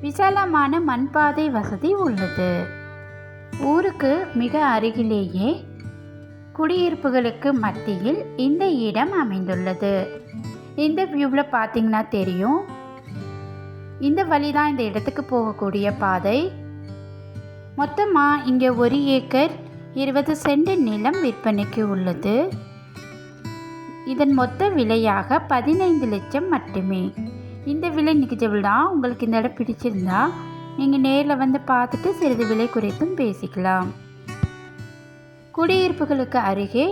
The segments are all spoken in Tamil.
விசாலமான மண்பாதை வசதி உள்ளது. ஊருக்கு மிக அருகிலேயே குடியிருப்புகளுக்கு மத்தியில் இந்த இடம் அமைந்துள்ளது. இந்த வியூவில் பார்த்தீங்கன்னா தெரியும். இந்த வழி தான் இந்த இடத்துக்கு போகக்கூடிய பாதை. மொத்தமாக இங்கே ஒரு ஏக்கர் இருபது சென்ட் நிலம் விற்பனைக்கு உள்ளது. இதன் மொத்த விலையாக பதினைந்து லட்சம் மட்டுமே. இந்த விலை நிகழ்ச்சிகள் தான் உங்களுக்கு இந்த இடம் பிடிச்சிருந்தா நீங்கள் நேரில் வந்து பார்த்துட்டு சிறிது விலை குறைத்தும் பேசிக்கலாம். குடியிருப்புகளுக்கு அருகே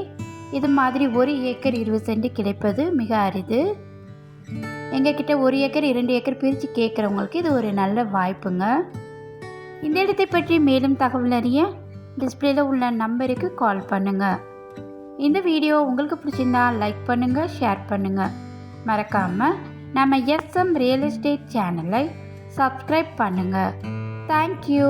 இது மாதிரி ஒரு ஏக்கர் இருபது சென்ட் கிடைப்பது மிக அரிது. எங்ககிட்ட ஒரு ஏக்கர் இரண்டு ஏக்கர் பிரித்து கேட்குறவங்களுக்கு இது ஒரு நல்ல வாய்ப்புங்க. இந்த இடத்தை பற்றி மேலும் தகவல் அறிய டிஸ்பிளேல உள்ள நம்பருக்கு கால் பண்ணுங்கள் இந்த வீடியோ உங்களுக்கு பிடிச்சிருந்தா லைக் பண்ணுங்கள் ஷேர் பண்ணுங்கள் மறக்காமல் நம்ம எஸ்எம் ரியல் எஸ்டேட் சேனலை சப்ஸ்கிரைப் பண்ணுங்கள் தேங்க்யூ